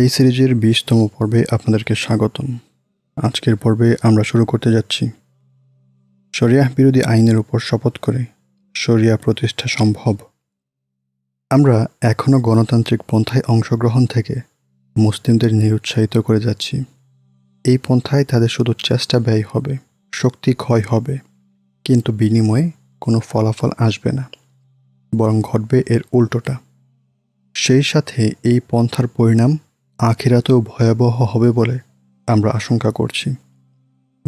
এই সিরিজের বিশতম পর্বে আপনাদেরকে স্বাগতম। আজকের পর্বে আমরা শুরু করতে যাচ্ছি। শরিয়াহ বিরোধী আইনের উপর শপথ করে শরিয়া প্রতিষ্ঠা সম্ভব। আমরা এখনও গণতান্ত্রিক পন্থায় অংশগ্রহণ থেকে মুসলিমদের নিরুৎসাহিত করে যাচ্ছি। এই পন্থায় তাদের শুধু চেষ্টা ব্যয় হবে, শক্তি ক্ষয় হবে, কিন্তু বিনিময়ে কোনো ফলাফল আসবে না, বরং ঘটবে এর উল্টোটা। সেই সাথে এই পন্থার পরিণাম আখিরাতেও ভয়াবহ হবে বলে আমরা আশঙ্কা করছি।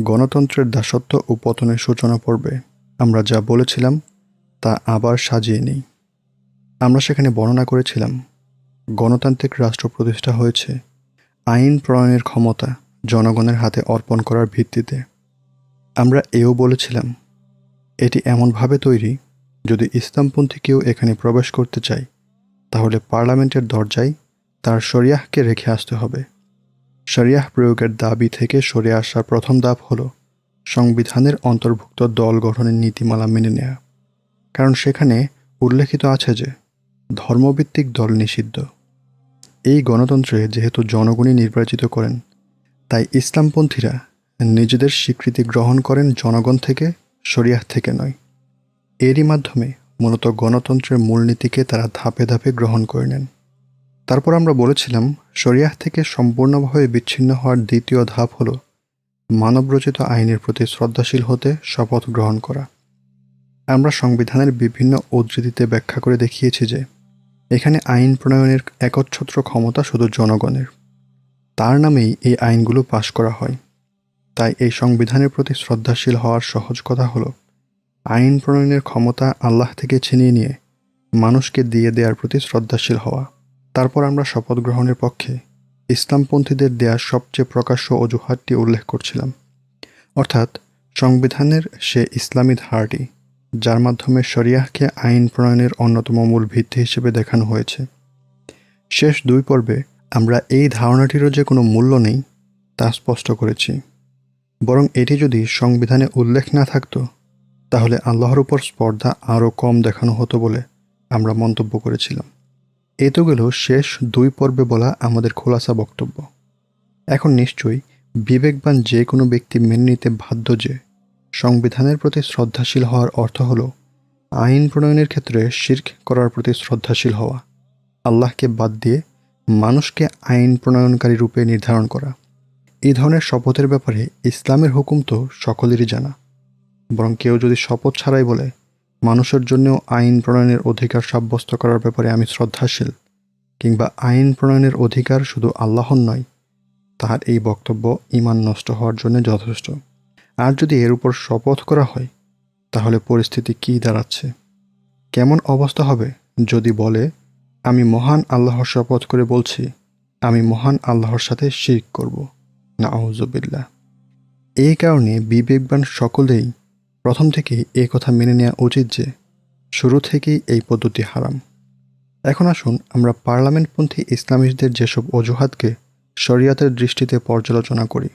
গণতন্ত্রের দাসত্ব ও পতনের সূচনা পর্বে আমরা যা বলেছিলাম, তা আবার সাজিয়ে নিই। আমরা সেখানে বর্ণনা করেছিলাম, গণতান্ত্রিক রাষ্ট্র প্রতিষ্ঠা হয়েছে, আইন প্রণয়নের ক্ষমতা জনগণের হাতে অর্পণ করার ভিত্তিতে। আমরা এও বলেছিলাম, এটি এমনভাবে তৈরি, যদি ইসলামপন্থী কেউ এখানে প্রবেশ করতে চায়, তাহলে পার্লামেন্টের দরজায় তার শরিয়াহকে রেখে আসতে হবে। শরিয়াহ প্রয়োগের দাবি থেকে সরে আসার প্রথম ধাপ হল সংবিধানের অন্তর্ভুক্ত দল গঠনের নীতিমালা মেনে নেয়া। কারণ সেখানে উল্লেখিত আছে যে, ধর্মভিত্তিক দল নিষিদ্ধ। এই গণতন্ত্রে যেহেতু জনগণই নির্বাচিত করেন, তাই ইসলামপন্থীরা নিজেদের স্বীকৃতি গ্রহণ করেন জনগণ থেকে, শরিয়াহ থেকে নয়। এরই মাধ্যমে মূলত গণতন্ত্রের মূলনীতিকে তারা ধাপে ধাপে গ্রহণ করে নেন। তারপর আমরা বলেছিলাম, শরিয়াহ থেকে সম্পূর্ণভাবে বিচ্ছিন্ন হওয়ার দ্বিতীয় ধাপ হল মানবরচিত আইনের প্রতি শ্রদ্ধাশীল হতে শপথ গ্রহণ করা। আমরা সংবিধানের বিভিন্ন উদ্ধৃতিতে ব্যাখ্যা করে দেখিয়েছি যে, এখানে আইন প্রণয়নের একচ্ছত্র ক্ষমতা শুধু জনগণের। তার নামেই এই আইনগুলো পাশ করা হয়। তাই এই সংবিধানের প্রতি শ্রদ্ধাশীল হওয়ার সহজ কথা হলো, আইন প্রণয়নের ক্ষমতা আল্লাহ থেকে ছিনিয়ে নিয়ে মানুষকে দিয়ে দেওয়ার প্রতি শ্রদ্ধাশীল হওয়া। তারপর আমরা শপথ গ্রহণের পক্ষে ইসলামপন্থীদের দেয়া সবচেয়ে প্রকাশ্য অজুহাতটি উল্লেখ করছিলাম। অর্থাৎ, সংবিধানের সে ইসলামী ধারাটি, যার মাধ্যমে শরিয়াহকে আইন প্রণয়নের অন্যতম মূল ভিত্তি হিসেবে দেখানো হয়েছে। শেষ দুই পর্বে আমরা এই ধারণাটিরও যে কোনো মূল্য নেই, তা স্পষ্ট করেছি। বরং এটি যদি সংবিধানে উল্লেখ না থাকতো, তাহলে আল্লাহর উপর স্পর্ধা আরও কম দেখানো হতো বলে আমরা মন্তব্য করেছিলাম। এ তো গেল শেষ দুই পর্বে বলা আমাদের খোলাসা বক্তব্য। এখন নিশ্চয়ই বিবেকবান যে কোনো ব্যক্তি মেনে নিতে বাধ্য যে, সংবিধানের প্রতি শ্রদ্ধাশীল হওয়ার অর্থ হল আইন প্রণয়নের ক্ষেত্রে শির্ক করার প্রতি শ্রদ্ধাশীল হওয়া, আল্লাহকে বাদ দিয়ে মানুষকে আইন প্রণয়নকারী রূপে নির্ধারণ করা। এই ধরনের শপথের ব্যাপারে ইসলামের হুকুম তো সকলেরই জানা। বরং কেউ যদি শপথ ছাড়াই বলে মানুষের জন্যও আইন প্রণয়নের অধিকার সাব্যস্ত করার ব্যাপারে আমি শ্রদ্ধাশীল, কিংবা আইন প্রণয়নের অধিকার শুধু আল্লাহর নয়, তাহার এই বক্তব্য ইমান নষ্ট হওয়ার জন্য যথেষ্ট। আর যদি এর উপর শপথ করা হয়, তাহলে পরিস্থিতি কী দাঁড়াচ্ছে? কেমন অবস্থা হবে? যদি বলে, আমি মহান আল্লাহর শপথ করে বলছি, আমি মহান আল্লাহর সাথে শির্ক করব। না আউজবিল্লা এই কারণে বিবেকবান সকলেই প্রথম থেকেই এই কথা মেনে নেওয়া উচিত যে শুরু থেকেই এই পদ্ধতি হারাম। এখন আসুন আমরা পার্লামেন্টপন্থী ইসলামিস্টদের যেসব অজুহাতকে শরিয়াতের দৃষ্টিতে পর্যালোচনা করি,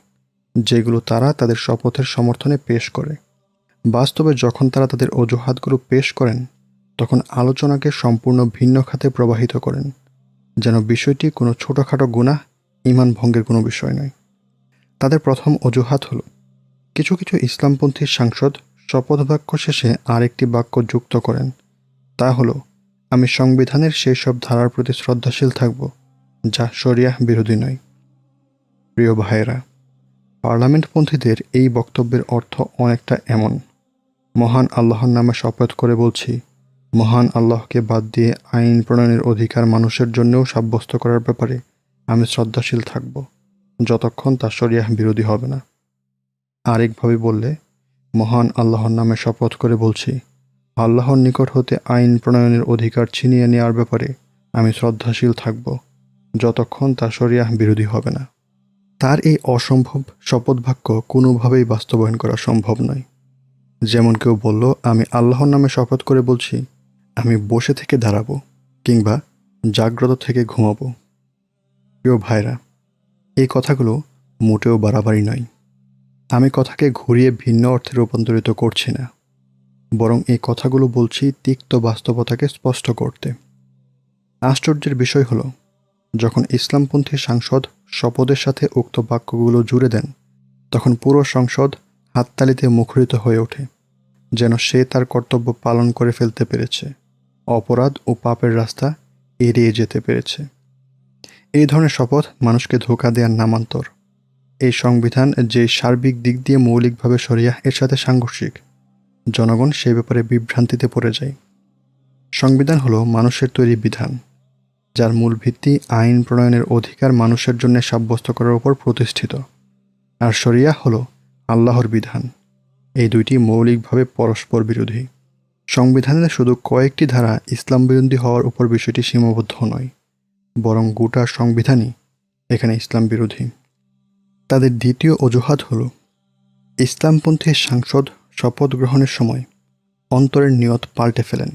যেগুলো তারা তাদের শপথের সমর্থনে পেশ করে। বাস্তবে যখন তারা তাদের অজুহাতগুলো পেশ করেন, তখন আলোচনাকে সম্পূর্ণ ভিন্ন খাতে প্রবাহিত করেন, যেন বিষয়টি কোনো ছোটোখাটো গুনাহ ইমান ভঙ্গের কোনো বিষয় নয়। তাদের প্রথম অজুহাত হলো, কিছু কিছু ইসলামপন্থী সাংসদ শপথ বাক্য শেষে আরেকটি বাক্য যুক্ত করেন। তা হলো, আমি সংবিধানের সেই সব ধারার প্রতি শ্রদ্ধাশীল থাকব, যা শরিয়াহ বিরোধী নয়। প্রিয় ভাইয়েরা পার্লামেন্টপন্থীদের এই বক্তব্যের অর্থ অনেকটা এমন। মহান আল্লাহর নামে শপথ করে বলছি, মহান আল্লাহকে বাদ দিয়ে আইন প্রণয়নের অধিকার মানুষের জন্যও সাব্যস্ত করার ব্যাপারে আমি শ্রদ্ধাশীল থাকব, যতক্ষণ তা শরিয়াহ বিরোধী হবে না। আরেকভাবে বললে মহান আল্লাহর নামে শপথ করে বলছি, আল্লাহর নিকট হতে আইন প্রণয়নের অধিকার ছিনিয়ে নেওয়ার ব্যাপারে আমি শ্রদ্ধাশীল থাকব, যতক্ষণ তা শরিয়াহ বিরোধী হবে না। তার এই অসম্ভব শপথ বাক্য কোনোভাবেই বাস্তবায়ন করা সম্ভব নয়। যেমন কেউ বলল, আমি আল্লাহর নামে শপথ করে বলছি, আমি বসে থেকে দাঁড়াবো কিংবা জাগ্রত থেকে ঘুমাবো। প্রিয় ভাইরা, এই কথাগুলো মোটেও বাড়াবাড়ি নয়। আমি কথাকে ঘুরিয়ে ভিন্ন অর্থে রূপান্তরিত করছি না, বরং এই কথাগুলো বলছি তিক্ত বাস্তবতাকে স্পষ্ট করতে। আশ্চর্যের বিষয় হলো, যখন ইসলামপন্থী সাংসদ শপথের সাথে উক্ত বাক্যগুলো জুড়ে দেন, তখন পুরো সংসদ হাততালিতে মুখরিত হয়ে ওঠে, যেন সে তার কর্তব্য পালন করে ফেলতে পেরেছে, অপরাধ ও পাপের রাস্তা এড়িয়ে যেতে পেরেছে। এই ধরনের শপথ মানুষকে ধোকা দেওয়ার নামান্তর। এই সংবিধান যে সার্বিক দিক দিয়ে মৌলিকভাবে সরিয়া এর সাথে সাংঘর্ষিক। জনগণ সেই ব্যাপারে বিভ্রান্তিতে পড়ে যায়। সংবিধান হলো মানুষের তৈরি বিধান, যার মূল ভিত্তি আইন প্রণয়নের অধিকার মানুষের জন্য সাব্যস্ত করার উপর প্রতিষ্ঠিত। আর শরিয়া হলো আল্লাহর বিধান, এই দুইটি মৌলিকভাবে পরস্পর বিরোধী। সংবিধানের শুধু কয়েকটি ধারা ইসলাম বিরোধী হওয়ার উপর বিষয়টি সীমাবদ্ধ নয়, বরং গোটা সংবিধানই এখানে ইসলাম বিরোধী তাদের দ্বিতীয় অজুহাত হল ইসলামপন্থী সাংসদ শপথ গ্রহণের সময় অন্তরের নিয়ত পাল্টে ফেলেন।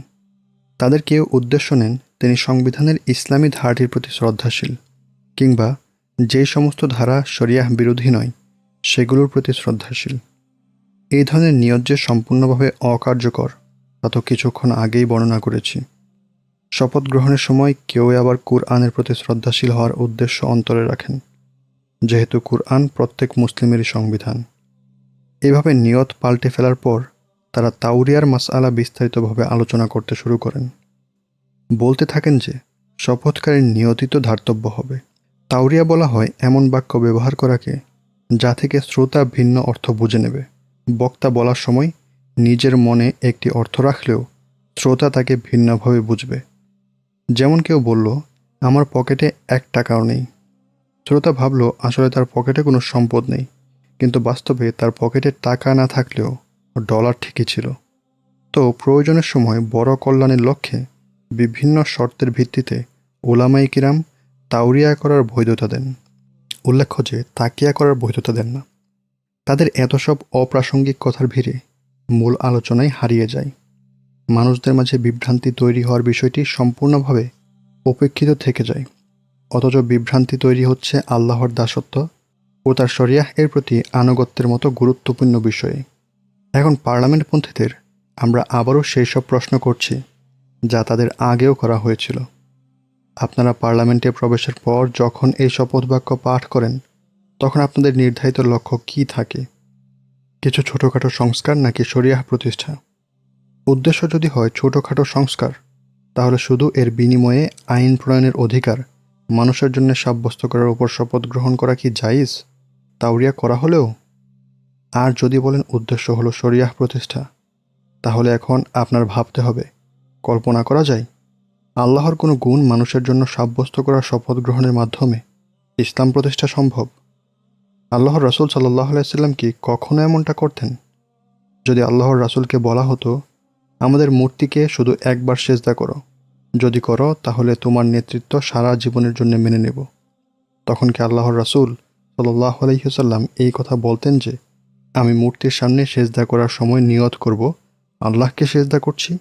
তাদের কেউ উদ্দেশ্য নেন তিনি সংবিধানের ইসলামী ধারাটির প্রতি শ্রদ্ধাশীল কিংবা যে সমস্ত ধারা শরিয়াহ বিরোধী নয়, সেগুলোর প্রতি শ্রদ্ধাশীল। এই ধরনের নিয়ত যে সম্পূর্ণভাবে অকার্যকর, তা তো কিছুক্ষণ আগেই বর্ণনা করেছি। শপথ গ্রহণের সময় কেউ আবার কুরআনের প্রতি শ্রদ্ধাশীল হওয়ার উদ্দেশ্য অন্তরে রাখেন। যেহেতু কুরআন প্রত্যেক মুসলিমেরই সংবিধান। এভাবে নিয়ত পাল্টে ফেলার পর তারা তাউরিয়ার মাসআলা বিস্তারিতভাবে আলোচনা করতে শুরু করেন। বলতে থাকেন যে শপথকারীর নিয়তিত ধার্তব্য হবে। তাউরিয়া বলা হয় এমন বাক্য ব্যবহার করাকে যা থেকে শ্রোতা ভিন্ন অর্থ বুঝে নেবে। বক্তা বলার সময় নিজের মনে একটি অর্থ রাখলেও শ্রোতা তাকে ভিন্নভাবে বুঝবে। যেমন কেউ বলল, আমার পকেটে এক টাকাও নেই। শ্রোতা ভাবল, আসলে তার পকেটে কোনো সম্পদ নেই, কিন্তু বাস্তবে তার পকেটে টাকা না থাকলেও ডলার ঠিকই ছিল। তো প্রয়োজনের সময় বড় কল্যাণের লক্ষ্যে বিভিন্ন শর্তের ভিত্তিতে ওলামাই কিরাম তাউরিয়া করার বৈধতা দেন। উল্লেখ্য যে, তাকিয়া করার বৈধতা দেন না। তাদের এত সব অপ্রাসঙ্গিক কথার ভিড়ে মূল আলোচনায় হারিয়ে যায়। মানুষদের মাঝে বিভ্রান্তি তৈরি হওয়ার বিষয়টি সম্পূর্ণভাবে উপেক্ষিত থেকে যায়। অথচ বিভ্রান্তি তৈরি হচ্ছে আল্লাহর দাসত্ব ও তার শরিয়াহ এর প্রতি আনুগত্যের মতো গুরুত্বপূর্ণ বিষয়ে। এখন পার্লামেন্টপন্থীদের আমরা আবারও সেই সব প্রশ্ন করছি, যা তাদের আগেও করা হয়েছিল। আপনারা পার্লামেন্টে প্রবেশের পর যখন এই শপথ বাক্য পাঠ করেন, তখন আপনাদের নির্ধারিত লক্ষ্য কী থাকে? কিছু ছোটোখাটো সংস্কার নাকি শরিয়াহ প্রতিষ্ঠা? উদ্দেশ্য যদি হয় ছোটোখাটো সংস্কার, তাহলে শুধু এর বিনিময়ে আইন প্রণয়নের অধিকার মানুষের জন্য সাব্যস্ত করার উপর শপথ গ্রহণ করা কি জাইজ তাউরিয়া করা হলেও? আর যদি বলেন উদ্দেশ্য হলো শরিয়াহ প্রতিষ্ঠা, তাহলে এখন আপনার ভাবতে হবে, কল্পনা করা যায়? আল্লাহর কোনো গুণ মানুষের জন্য সাব্যস্ত করার শপথ গ্রহণের মাধ্যমে ইসলাম প্রতিষ্ঠা সম্ভব? আল্লাহর রাসুল সাল্লাহ আলাইসাল্লাম কি কখনো এমনটা করতেন? যদি আল্লাহর রাসুলকে বলা হতো, আমাদের মূর্তিকে শুধু একবার সেজদা করো। যদি করো, তাহলে তোমার নেতৃত্ব সারা জীবনের জন্য মেনে নেব। তখন কি আল্লাহর রাসুল সাল্লাহ আলহিহসাল্লাম এই কথা বলতেন যে, আমি মূর্তির সামনে সেজদা করার সময় নিয়ত করব, আল্লাহকে সেজদা করছি?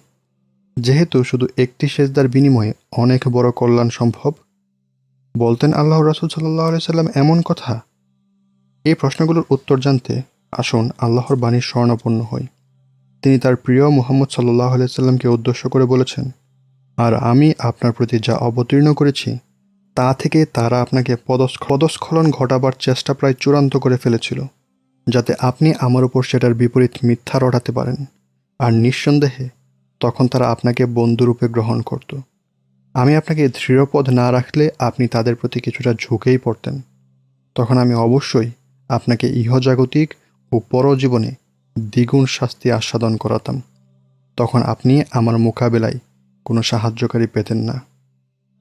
যেহেতু শুধু একটি সেজদার বিনিময়ে অনেক বড় কল্যাণ সম্ভব? বলতেন আল্লাহ রাসুল সাল্লাহ সাল্লাম এমন কথা? এই প্রশ্নগুলোর উত্তর জানতে আসুন আল্লাহর বাণীর স্বর্ণপন্ন হই। তিনি তার প্রিয় মোহাম্মদ সাল্লাহ সাল্লামকে উদ্দেশ্য করে বলেছেন আর আমি আপনার প্রতি যা অবতীর্ণ করেছি, তা থেকে তারা আপনাকে পদস্খ পদস্খলন ঘটাবার চেষ্টা প্রায় চূড়ান্ত করে ফেলেছিল, যাতে আপনি আমার উপর সেটার বিপরীত মিথ্যা রটাতে পারেন। আর নিঃসন্দেহে, তখন তারা আপনাকে বন্ধুরূপে গ্রহণ করত। আমি আপনাকে দৃঢ়পদ না রাখলে আপনি তাদের প্রতি কিছুটা ঝুঁকেই পড়তেন। তখন আমি অবশ্যই আপনাকে ইহজাগতিক ও পরজীবনে দ্বিগুণ শাস্তি আস্বাদন করাতাম। তখন আপনি আমার মোকাবেলায় কোনো সাহায্যকারী পেতেন না।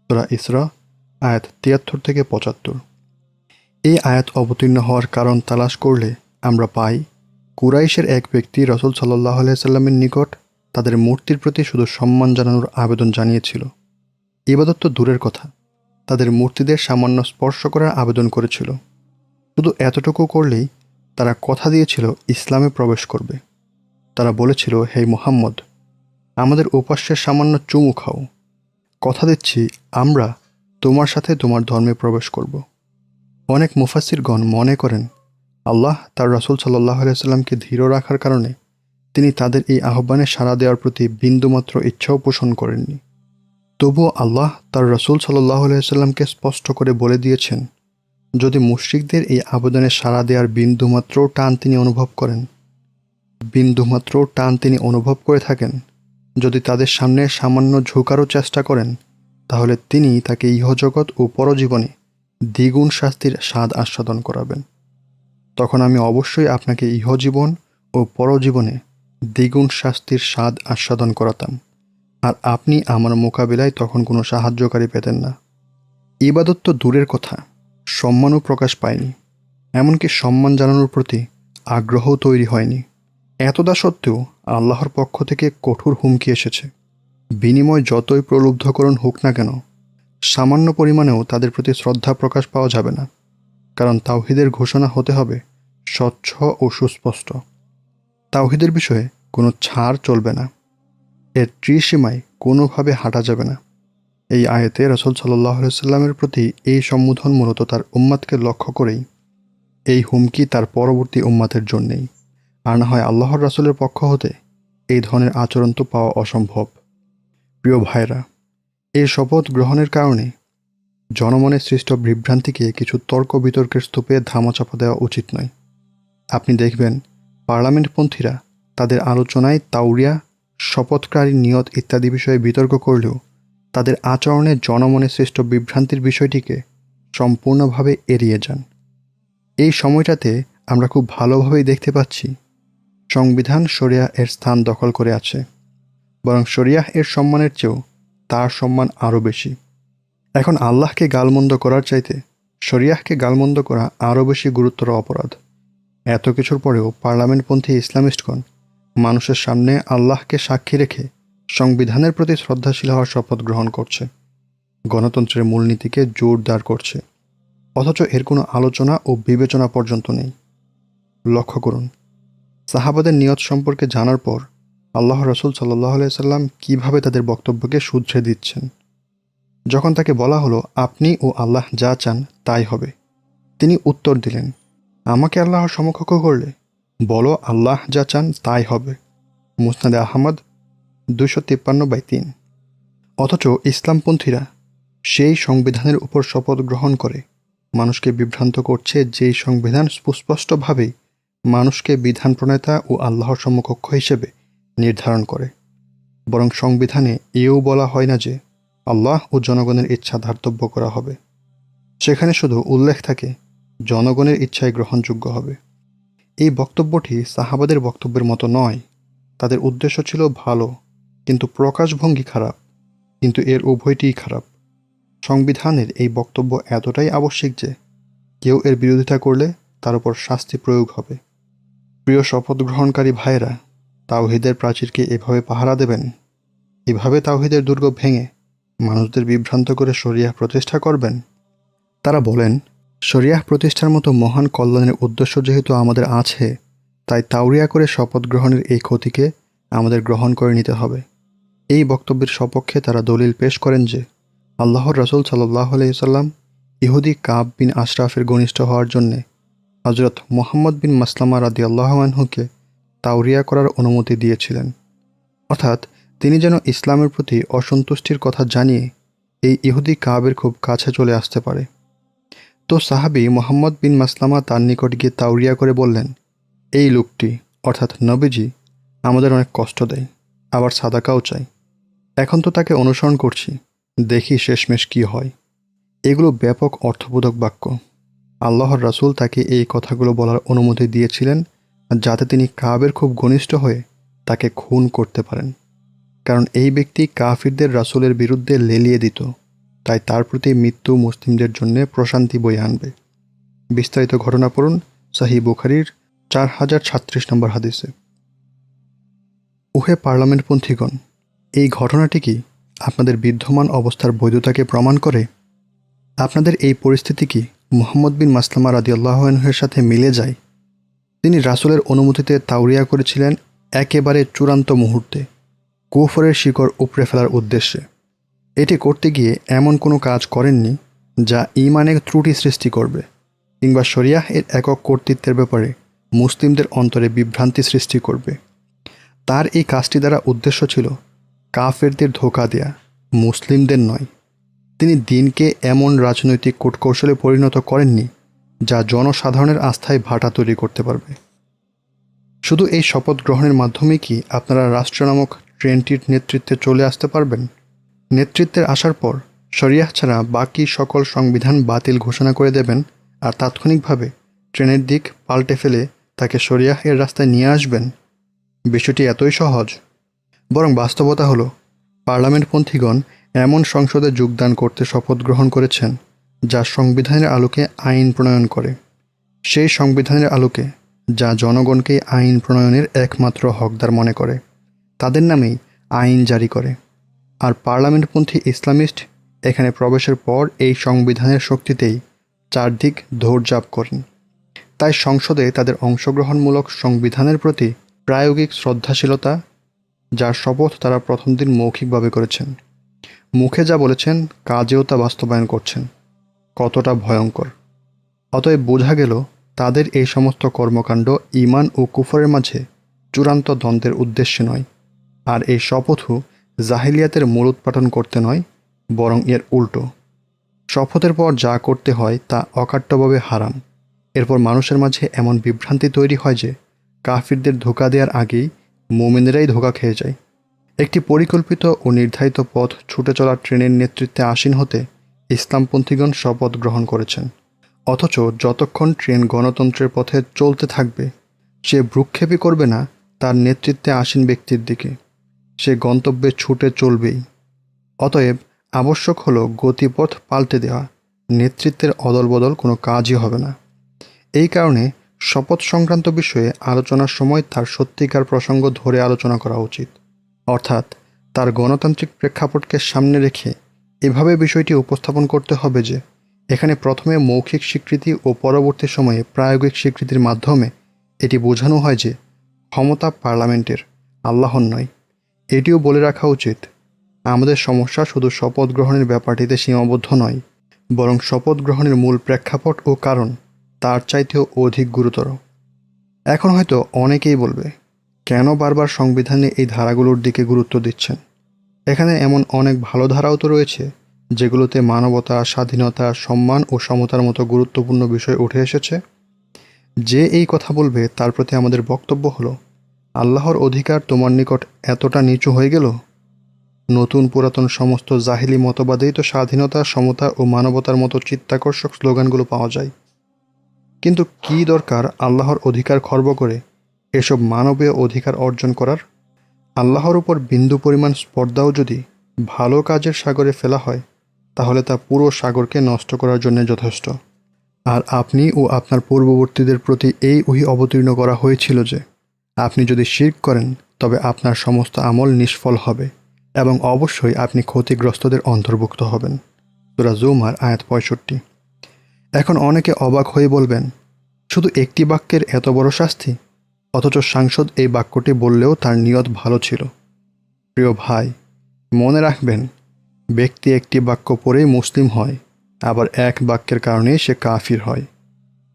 তোরা ইসরা, আয়াত তিয়াত্তর থেকে পঁচাত্তর। এই আয়াত অবতীর্ণ হওয়ার কারণ তালাশ করলে আমরা পাই, কুরাইশের এক ব্যক্তি রসুল সাল্লাহ সাল্লামের নিকট তাদের মূর্তির প্রতি শুধু সম্মান জানানোর আবেদন জানিয়েছিল। ইবাদত তো দূরের কথা, তাদের মূর্তিদের সামান্য স্পর্শ করার আবেদন করেছিল। শুধু এতটুকু করলেই তারা কথা দিয়েছিল, ইসলামে প্রবেশ করবে। তারা বলেছিল, হে মোহাম্মদ আমাদের উপাস্যের সামান্য চুমু খাও। কথা দিচ্ছি, আমরা তোমার সাথে তোমার ধর্মে প্রবেশ করব। অনেক মুফাসিরগণ মনে করেন, আল্লাহ তার রাসুল সাল্লাহ সাল্লামকে ধীর রাখার কারণে তিনি তাদের এই আহ্বানে সাড়া দেওয়ার প্রতি বিন্দুমাত্র ইচ্ছাও পোষণ করেননি। তবুও আল্লাহ তার রসুল সাল্লাহ সাল্লামকে স্পষ্ট করে বলে দিয়েছেন, যদি মুশ্রিকদের এই আবেদনে সাড়া দেওয়ার বিন্দুমাত্র টান তিনি অনুভব করেন, বিন্দুমাত্র টান তিনি অনুভব করে থাকেন যদি তাদের সামনে সামান্য ঝুঁকারও চেষ্টা করেন, তাহলে তিনি তাকে ইহজগৎ ও পরজীবনে দ্বিগুণ শাস্তির স্বাদ আস্বাদন করাবেন। তখন আমি অবশ্যই আপনাকে ইহজীবন ও পরজীবনে দ্বিগুণ শাস্তির স্বাদ আস্বাদন করাতাম, আর আপনি আমার মোকাবিলায় তখন কোনো সাহায্যকারী পেতেন না। ইবাদত তো দূরের কথা, সম্মানও প্রকাশ পায়নি, এমনকি সম্মান জানানোর প্রতি আগ্রহও তৈরি হয়নি। এতদা সত্ত্বেও আল্লাহর পক্ষ থেকে কঠোর হুমকি এসেছে। বিনিময় যতই প্রলুব্ধকরণ হোক না কেন, সামান্য পরিমাণেও তাদের প্রতি শ্রদ্ধা প্রকাশ পাওয়া যাবে না। কারণ তাওহিদের ঘোষণা হতে হবে স্বচ্ছ ও সুস্পষ্ট। তাওহিদের বিষয়ে কোনো ছাড় চলবে না। এর ত্রিসীমায় কোনোভাবে হাঁটা যাবে না। এই আয়তে রসুল সাল্লাহ সাল্লামের প্রতি এই সম্বোধন মূলত তার উম্মাদকে লক্ষ্য করেই। এই হুমকি তার পরবর্তী উম্মাতের জন্যেই। আর না হয় আল্লাহর রাসুলের পক্ষ হতে এই ধরনের আচরণ তো পাওয়া অসম্ভব। প্রিয় ভাইরা এই শপথ গ্রহণের কারণে জনমনে সৃষ্ট বিভ্রান্তিকে কিছু তর্ক বিতর্কের স্তূপে ধামাচাপা দেওয়া উচিত নয়। আপনি দেখবেন পার্লামেন্টপন্থীরা তাদের আলোচনায় তাউরিয়া শপথকারী নিয়ত ইত্যাদি বিষয়ে বিতর্ক করলেও তাদের আচরণে জনমনে সৃষ্ট বিভ্রান্তির বিষয়টিকে সম্পূর্ণভাবে এড়িয়ে যান। এই সময়টাতে আমরা খুব ভালোভাবেই দেখতে পাচ্ছি সংবিধান শরিয়া এর স্থান দখল করে আছে। বরং শরিয়াহ এর সম্মানের চেয়েও তার সম্মান আরও বেশি। এখন আল্লাহকে গালমন্দ করার চাইতে শরিয়াহকে গালমন্দ করা আরও বেশি গুরুতর অপরাধ। এত কিছুর পরেও পার্লামেন্টপন্থী ইসলামিস্টগণ মানুষের সামনে আল্লাহকে সাক্ষী রেখে সংবিধানের প্রতি শ্রদ্ধাশীল হওয়ার শপথ গ্রহণ করছে। গণতন্ত্রের মূলনীতিকে জোরদার করছে। অথচ এর কোনো আলোচনা ও বিবেচনা পর্যন্ত নেই। লক্ষ্য করুন সাহাবাদের নিয়ত সম্পর্কে জানার পর আল্লাহ রসুল সাল্লাহ সাল্লাম কীভাবে তাদের বক্তব্যকে শুধরে দিচ্ছেন? যখন তাকে বলা হলো, আপনি ও আল্লাহ যা চান তাই হবে। তিনি উত্তর দিলেন, আমাকে আল্লাহর সমকক্ষ করলে, বলো আল্লাহ যা চান তাই হবে। মুসনাদে আহমদ দুশো তিপ্পান্ন বাই তিন। অথচ ইসলামপন্থীরা সেই সংবিধানের উপর শপথ গ্রহণ করে, মানুষকে বিভ্রান্ত করছে যেই সংবিধান সুস্পষ্টভাবেই মানুষকে বিধান প্রণেতা ও আল্লাহর সমকক্ষ হিসেবে নির্ধারণ করে। বরং সংবিধানে এও বলা হয় না যে আল্লাহ ও জনগণের ইচ্ছা ধার্তব্য করা হবে। সেখানে শুধু উল্লেখ থাকে, জনগণের ইচ্ছায় গ্রহণযোগ্য হবে। এই বক্তব্যটি সাহাবাদের বক্তব্যের মতো নয়। তাদের উদ্দেশ্য ছিল ভালো, কিন্তু প্রকাশভঙ্গি খারাপ, কিন্তু এর উভয়টিই খারাপ। সংবিধানের এই বক্তব্য এতটাই আবশ্যিক যে, কেউ এর বিরোধিতা করলে তার উপর শাস্তি প্রয়োগ হবে। প্রিয় শপথ গ্রহণকারী ভাইয়েরা, তাওহিদের প্রাচীরকে এভাবে পাহারা দেবেন? এভাবে তাওহিদের দুর্গ ভেঙে মানুষদের বিভ্রান্ত করে শরিয়াহ প্রতিষ্ঠা করবেন? তারা বলেন, শরিয়াহ প্রতিষ্ঠার মতো মহান কল্যাণের উদ্দেশ্য যেহেতু আমাদের আছে, তাই তাওরিয়া করে শপথ গ্রহণের এই ক্ষতিকে আমাদের গ্রহণ করে নিতে হবে। এই বক্তব্যের সপক্ষে তারা দলিল পেশ করেন যে, আল্লাহর রসুল সাল্লাহ আলাইসাল্লাম ইহুদি কাব বিন আশরাফের ঘনিষ্ঠ হওয়ার জন্যে হজরত মোহাম্মদ বিন মাসলামা রাদি আল্লাহমানহুকে তাওরিয়া করার অনুমতি দিয়েছিলেন। অর্থাৎ তিনি যেন ইসলামের প্রতি অসন্তুষ্টির কথা জানিয়ে এই ইহুদি কাবের খুব কাছে চলে আসতে পারে। তো সাহাবি মোহাম্মদ বিন মাসলামা তার নিকট গিয়ে তাওরিয়া করে বললেন, এই লোকটি, অর্থাৎ নবীজি, আমাদের অনেক কষ্ট দেয়, আবার সাদাকাও চাই। এখন তো তাকে অনুসরণ করছি, দেখি শেষমেশ কি হয়। এগুলো ব্যাপক অর্থবোধক বাক্য। আল্লাহর রাসূল তাকে এই কথাগুলো বলার অনুমতি দিয়েছিলেন যাতে তিনি কাবের খুব ঘনিষ্ঠ হয়ে তাকে খুন করতে পারেন। কারণ এই ব্যক্তি কাফিরদের রাসূলের বিরুদ্ধে লেলিয়ে দিত, তাই তার প্রতি মৃত্যু মুসলিমদের জন্য প্রশান্তি বয়ে আনবে। বিস্তারিত ঘটনা পড়ুন সাহি বুখারির চার হাজার ছাত্রিশ নম্বর হাদিসে। উহে পার্লামেন্টপন্থীগণ এই ঘটনাটি কি আপনাদের বিদ্যমান অবস্থার বৈধতাকে প্রমাণ করে? আপনাদের এই পরিস্থিতি কি মোহাম্মদ বিন মাসলামা রাদি আল্লাহনের সাথে মিলে যায়। তিনি রাসুলের অনুমতিতে তাওরিয়া করেছিলেন একেবারে চূড়ান্ত মুহূর্তে, কুফরের শিকড় উপড়ে ফেলার উদ্দেশ্যে। এটি করতে গিয়ে এমন কোনো কাজ করেননি যা ইমানের ত্রুটি সৃষ্টি করবে কিংবা শরিয়াহ এর একক কর্তৃত্বের ব্যাপারে মুসলিমদের অন্তরে বিভ্রান্তি সৃষ্টি করবে। তার এই কাজটি দ্বারা উদ্দেশ্য ছিল কাফেরদের ধোকা দেয়া, মুসলিমদের নয়। তিনি দিনকে এমন রাজনৈতিক কূটকৌশলে পরিণত করেননি, যা জনসাধারণের আস্থায় ভাটা তৈরি করতে পারবে। শুধু এই শপথ গ্রহণের মাধ্যমে কি আপনারা রাষ্ট্র নামক ট্রেনটির নেতৃত্বে চলে আসতে পারবেন? নেতৃত্বের আসার পর শরিয়াহ ছাড়া বাকি সকল সংবিধান বাতিল ঘোষণা করে দেবেন আর তাৎক্ষণিকভাবে ট্রেনের দিক পাল্টে ফেলে তাকে শরিয়াহ এর রাস্তায় নিয়ে আসবেন? বিষয়টি এতই সহজ। বরং বাস্তবতা হলো, পার্লামেন্টপন্থীগণ এমন সংসদে যোগদান করতে শপথ গ্রহণ করেছেন, যা সংবিধানের আলোকে আইন প্রণয়ন করে। সেই সংবিধানের আলোকে, যা জনগণকে আইন প্রণয়নের একমাত্র হকদার মনে করে। তাদের নামেই আইন জারি করে। আর পার্লামেন্টপন্থী ইসলামিস্ট এখানে প্রবেশের পর এই সংবিধানের শক্তিতেই চারদিক দৌড়জাপ করেন। তাই সংসদে তাদের অংশগ্রহণমূলক সংবিধানের প্রতি প্রায়োগিক শ্রদ্ধাশীলতা, যার শপথ তারা প্রথম দিন মৌখিকভাবে করেছেন। মুখে যা বলেছেন, কাজেও তা বাস্তবায়ন করছেন। কতটা ভয়ঙ্কর। অতএব বোঝা গেল, তাদের এই সমস্ত কর্মকাণ্ড ইমান ও কুফরের মাঝে চূড়ান্ত দ্বন্দ্বের উদ্দেশ্যে নয়, আর এই শপথও জাহিলিয়াতের মূলোৎপাটন করতে নয়, বরং এর উল্টো। শপথের পর যা করতে হয় তা অকাট্যভাবে হারাম। এরপর মানুষের মাঝে এমন বিভ্রান্তি তৈরি হয় যে, কাফিরদের ধোকা দেওয়ার আগেই মোমেনেরাই ধোকা খেয়ে যায়। একটি পরিকল্পিত ও নির্ধারিত পথ ছুটে চলা ট্রেনের নেতৃত্বে আসীন হতে ইসলামপন্থীগণ শপথ গ্রহণ করেছেন। অথচ যতক্ষণ ট্রেন গণতন্ত্রের পথে চলতে থাকবে, সে ভ্রুক্ষেপই করবে না তার নেতৃত্বে আসীন ব্যক্তির দিকে। সে গন্তব্যে ছুটে চলবেই। অতএব আবশ্যক হলো গতিপথ পাল্টে দেওয়া। নেতৃত্বের অদলবদল কোনো কাজই হবে না। এই কারণে শপথ সংক্রান্ত বিষয়ে আলোচনার সময় তার সত্যিকার প্রসঙ্গ ধরে আলোচনা করা উচিত। অর্থাৎ তার গণতান্ত্রিক প্রেক্ষাপটকে সামনে রেখে এভাবে বিষয়টি উপস্থাপন করতে হবে যে এখানে প্রথমে মৌখিক স্বীকৃতি ও পরবর্তী সময়ে প্রায়োগিক স্বীকৃতির মাধ্যমে এটি বোঝানো হয় যে ক্ষমতা পার্লামেন্টের আল্লাহর নয়। এটিও বলে রাখা উচিত, আমাদের সমস্যা শুধু শপথ গ্রহণের ব্যাপারটিতে সীমাবদ্ধ নয়, বরং শপথ গ্রহণের মূল প্রেক্ষাপট ও কারণ তার চাইতেও অধিক গুরুতর। এখন হয়তো অনেকেই বলবে কেন বারবার সংবিধানে এই ধারাগুলোর দিকে গুরুত্ব দিচ্ছেন? এখানে এমন অনেক ভালো ধারাও তো রয়েছে, যেগুলোতে মানবতা, স্বাধীনতা, সম্মান ও সমতার মতো গুরুত্বপূর্ণ বিষয় উঠে এসেছে। যে এই কথা বলবে, তার প্রতি আমাদের বক্তব্য হলো, আল্লাহর অধিকার তোমার নিকট এতটা নিচু হয়ে গেল? নতুন পুরাতন সমস্ত জাহিলি মতবাদেই তো স্বাধীনতা, সমতা ও মানবতার মতো চিত্তাকর্ষক স্লোগানগুলো পাওয়া যায়। কিন্তু কি দরকার আল্লাহর অধিকার খর্ব করে? এসব মানবীয় অধিকার অর্জন করার, আল্লাহর উপর বিন্দু পরিমাণ স্পর্ধাও যদি ভালো কাজের সাগরে ফেলা হয়, তাহলে তা পুরো সাগরকে নষ্ট করার জন্য যথেষ্ট। আর আপনি ও আপনার পূর্ববর্তীদের প্রতি এই উহি অবতীর্ণ করা হয়েছিল যে, আপনি যদি শির্ক করেন, তবে আপনার সমস্ত আমল নিষ্ফল হবে এবং অবশ্যই আপনি ক্ষতিগ্রস্তদের অন্তর্ভুক্ত হবেন। সুরা জুমার আয়াত পঁয়ষট্টি। এখন অনেকে অবাক হয়ে বলবেন, শুধু একটি বাক্যের এত বড় শাস্তি? অথচ সাংসদ এই বাক্যটি বললেও তার নিয়ত ভালো ছিল। প্রিয় ভাই, মনে রাখবেন, ব্যক্তি একটি বাক্য পড়েই মুসলিম হয়, আবার এক বাক্যের কারণেই সে কাফির হয়।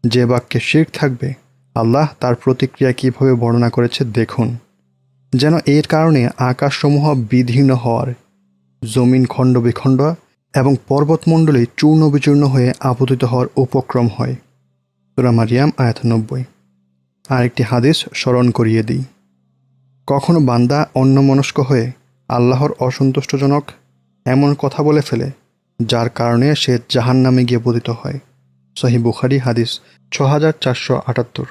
যে বাক্যে শির থাকবে, আল্লাহ তার প্রতিক্রিয়া কীভাবে বর্ণনা করেছে দেখুন। যেন এর কারণে আকাশসমূহ বিধীর্ণ হওয়ার, জমিন খণ্ড বিখণ্ড এবং পর্বতমণ্ডলী চূর্ণ বিচূর্ণ হয়ে আপতিত হওয়ার উপক্রম হয়। সুরা মারিয়াম, আয়াত নব্বই। আরেকটি হাদিস স্মরণ করিয়ে দিই। কখনো বান্দা অন্যমনস্ক হয়ে আল্লাহর অসন্তুষ্টজনক এমন কথা বলে ফেলে, যার কারণে সে জাহান নামে গিয়ে পতিত হয়। সহি বুখারি হাদিস ছ হাজার চারশো আটাত্তর।